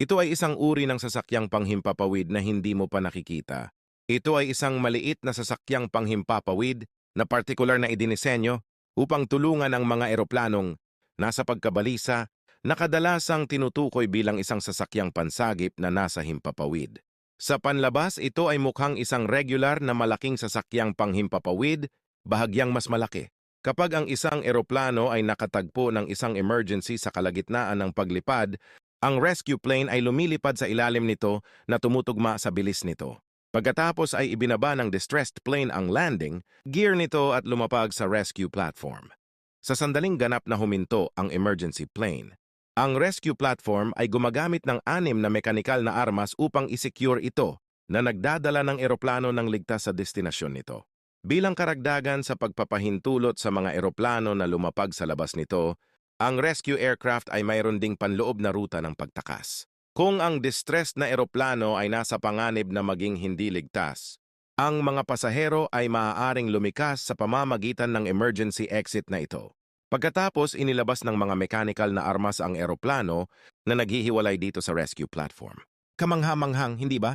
Ito ay isang uri ng sasakyang panghimpapawid na hindi mo pa nakikita. Ito ay isang maliit na sasakyang panghimpapawid na partikular na idinisenyo upang tulungan ang mga eroplanong nasa pagkabalisa na kadalasang tinutukoy bilang isang sasakyang pansagip na nasa himpapawid. Sa panlabas, ito ay mukhang isang regular na malaking sasakyang panghimpapawid, bahagyang mas malaki. Kapag ang isang eroplano ay nakatagpo ng isang emergency sa kalagitnaan ng paglipad, ang rescue plane ay lumilipad sa ilalim nito na tumutugma sa bilis nito. Pagkatapos ay ibinaba ng distressed plane ang landing, gear nito at lumapag sa rescue platform. Sa sandaling ganap na huminto ang emergency plane, ang rescue platform ay gumagamit ng anim na mekanikal na armas upang isecure ito na nagdadala ng eroplano ng ligtas sa destinasyon nito. Bilang karagdagan sa pagpapahintulot sa mga eroplano na lumapag sa labas nito, ang rescue aircraft ay mayroon ding panloob na ruta ng pagtakas. Kung ang distressed na eroplano ay nasa panganib na maging hindi ligtas, ang mga pasahero ay maaaring lumikas sa pamamagitan ng emergency exit na ito. Pagkatapos inilabas ng mga mechanical na armas ang eroplano na naghihiwalay dito sa rescue platform. Kamangha-manghang, hindi ba?